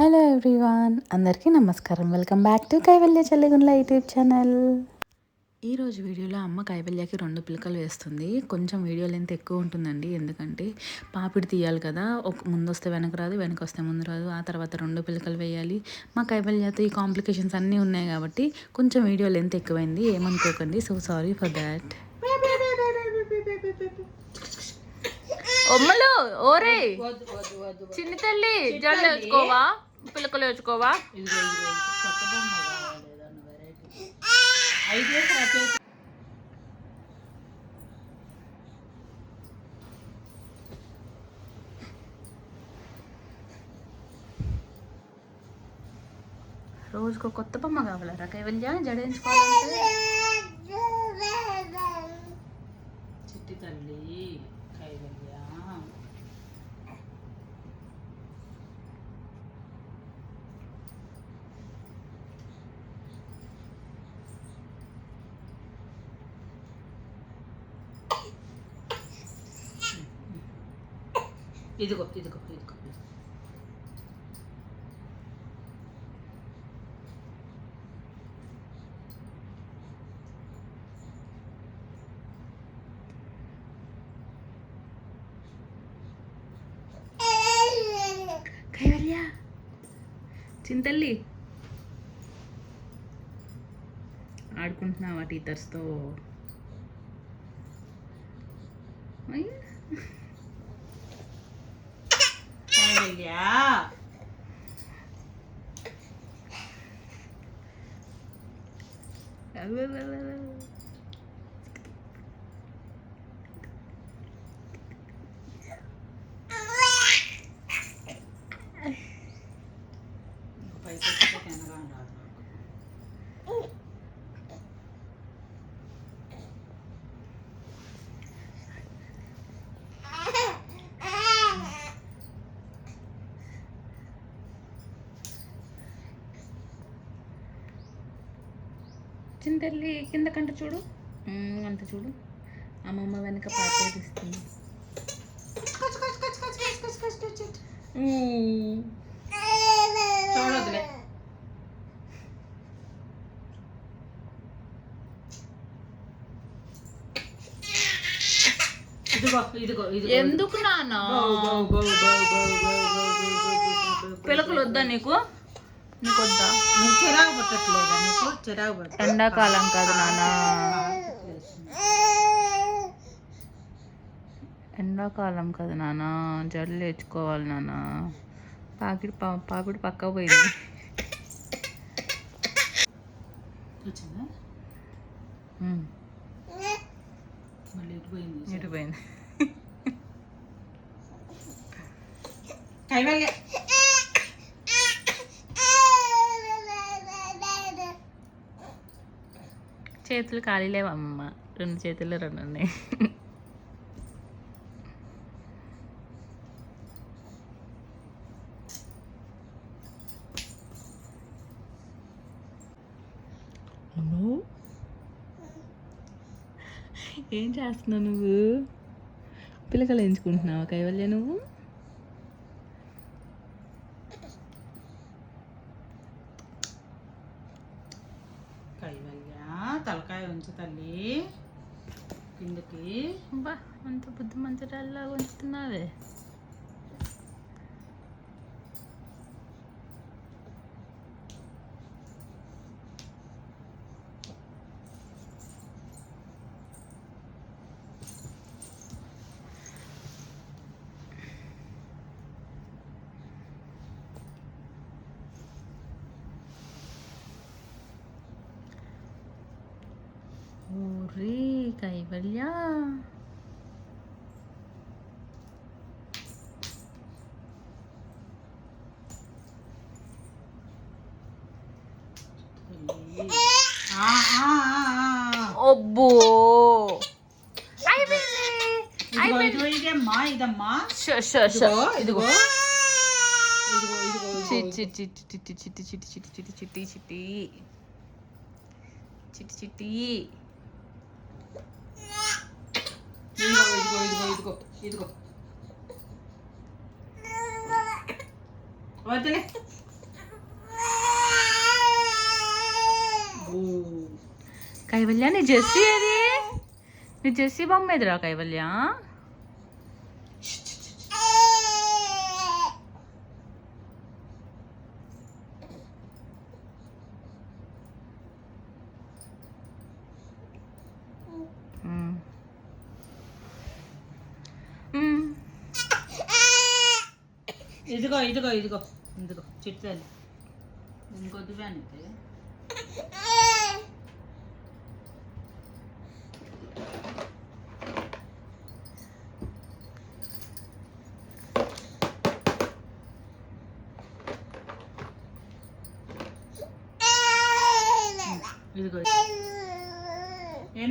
Hello everyone అందరికీ నమస్కారం. Welcome back to Kaivalya చల్లిగుండ్ల YouTube channel. ఈరోజు వీడియోలో అమ్మ కైవల్యకి రెండు పిలకలు వేస్తుంది. కొంచెం వీడియో లెంత్ ఎక్కువ ఉంటుందండి ఎందుకంటే పాపిడి తీయాలి కదా. ఒక ముందు వస్తే వెనక రాదు వెనక వస్తే ముందు రాదు. ఆ తర్వాత రెండు పిలకలు వేయాలి. మా కైవల్యతో ఈ కాంప్లికేషన్స్ అన్నీ ఉన్నాయి కాబట్టి కొంచెం వీడియో లెంత్ ఎక్కువైంది ఏమనుకోకండి. So sorry for that. ఒమ్మలు ఓరే చిన్ని తల్లి జల్లు పిలకలు వేసుకోవా? రోజుకు కొత్త బొమ్మ కావాలరా? కైవల్య జడేయించుకోవాలంటే ఇదిగో ఇదిగో ఇదిగో. కైవల్య చింతల్లి. ఆడుకుంటున్నావా టీచర్స్తో yeah. చిన్న తల్లి కిందకంట చూడు అంత చూడు అమ్మమ్మ వెనక పాటేస్తుంది ఎందుకు నాన్న పిలకలు వద్దా నీకు నీకు వద్దా పట్టట్లేదా నీకు? చిరాకు పట్ట ఎండాకాలం కాదు నాన్న. ఎండాకాలం కదా నాన్న. జల్లు వేసుకోవాలి నాన్న. పాకిడి పా పాపిడి పక్క పోయింది. వచ్చిందా? ఉమ్, మళ్ళీ ఇటు పోయింది ఇటు పోయింది కైవల్య. చేతులు ఖాళీ లేవమ్మ. రెండు చేతులు రెండు ఉన్నాయి. ఏం చేస్తున్నావు నువ్వు? పిల్లకలు ఎంచుకుంటున్నావా కైవల్య నువ్వు కైవల్య తలకాయ ఉంచు తల్లి కిందకి అబ్బా అంత బుద్ధిమంతురాల్లా ఉంచుతున్నావే? ఊరి కైవల్య! తల్లి. ఆ, ఆ, ఆ, ఆ. అబ్బో ఇదిగో ఇదిగో ఇదమ్మా ఇదమ్మా షో షో షో ఇదిగో ఇదిగో ఇదిగో ఇదిగో చిట్టి చిట్టి చిట్టి చిట్టి చిట్టి చిట్టి చిట్టి చిట్టి చిట్టి చిట్టి చిట్టి ఇదిగో ఇదిగో ఇదిగో ఇదిగో ఇదిగో వదిలే కైవల్య నీ జెస్సీ ఏది నీ జెస్సీ బొమ్మ ఎదురా కైవల్య మ్మ్. మ్మ్. ఇదిగో ఇదిగో ఇదిగో ఇదిగో చిట్టాలి ఇంకొద్దు వ్యానితే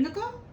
ఎందుకు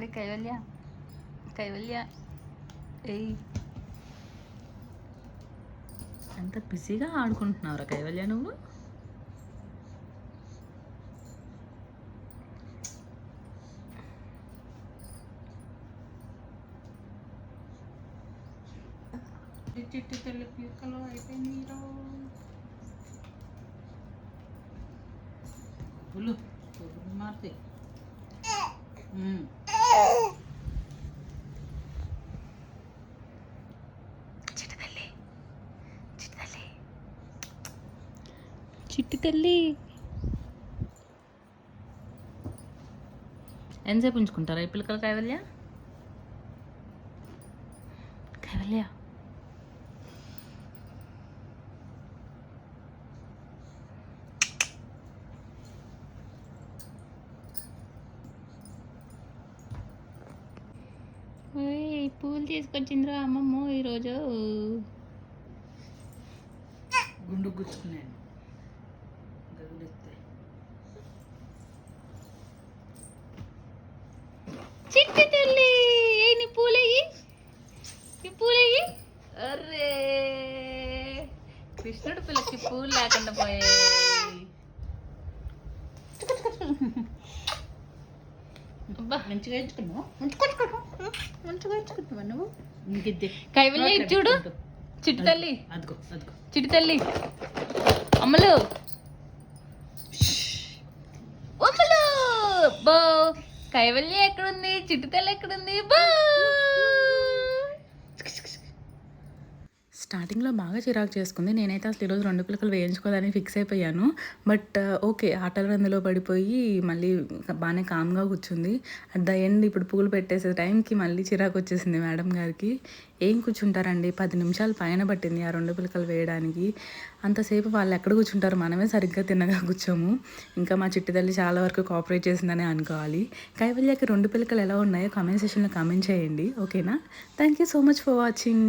అరే కైవల్య కైవల్య ఏయ్ అంత బిజీగా ఆడుకుంటున్నావురా కైవల్య నువ్వు చిట్టి తెల్ల పీకలు అయిపోయింది పులు పులు మారుతాయి చిట్టి తల్లి ఎంతసేపు ఉంచుకుంటారా? ఈ పిల్లకలు కైవల్య? కైవల్య. పూలు తీసుకొచ్చిందిరా అమ్మమ్మ ఈరోజు. గుండు గుచ్చుకున్నాను చిట్టి తల్లి నీ పూలయ్యి? నీ పూలయ్యి? అరే కృష్ణుడు పిల్లకి పూలు లేకుండా పోయాయి. అబ్బా. మంచిగా ఎంచుకున్నావు? నువ్వు? ఇంకిద్దే కైవల్య చూడు చిట్టి తల్లి. అదిగో అదిగో చిట్టి తల్లి. అమ్మలు అమ్మలు బో. కైవల్య ఎక్కడుంది? చిట్టి తల్లి ఎక్కడుంది? బో. స్టార్టింగ్లో బాగా చిరాకు చేసుకుంది. నేనైతే అసలు ఈరోజు రెండు పిలకలు వేయించుకోదని ఫిక్స్ అయిపోయాను. బట్ uh, ఓకే ఆటలు అందులో పడిపోయి మళ్ళీ బాగానే కామ్గా కూర్చుంది. అట్ ద ఎండ్ ఇప్పుడు పూలు పెట్టేసే టైంకి మళ్ళీ చిరాకు వచ్చేసింది మేడం గారికి. ఏం కూర్చుంటారండి? పది నిమిషాలు పైన పట్టింది ఆ రెండు పిలకలు వేయడానికి. అంతసేపు వాళ్ళు ఎక్కడ కూర్చుంటారు మనమే సరిగ్గా తిన్నగా కూర్చోము. ఇంకా మా చిట్టి తల్లి చాలా వరకు కోఆపరేట్ చేసిందని అనుకోవాలి. కైవల్యకి రెండు పిలకలు ఎలా ఉన్నాయో కామెంట్ సెషన్లో కామెంట్ చేయండి. ఓకేనా? Thank you so much for watching.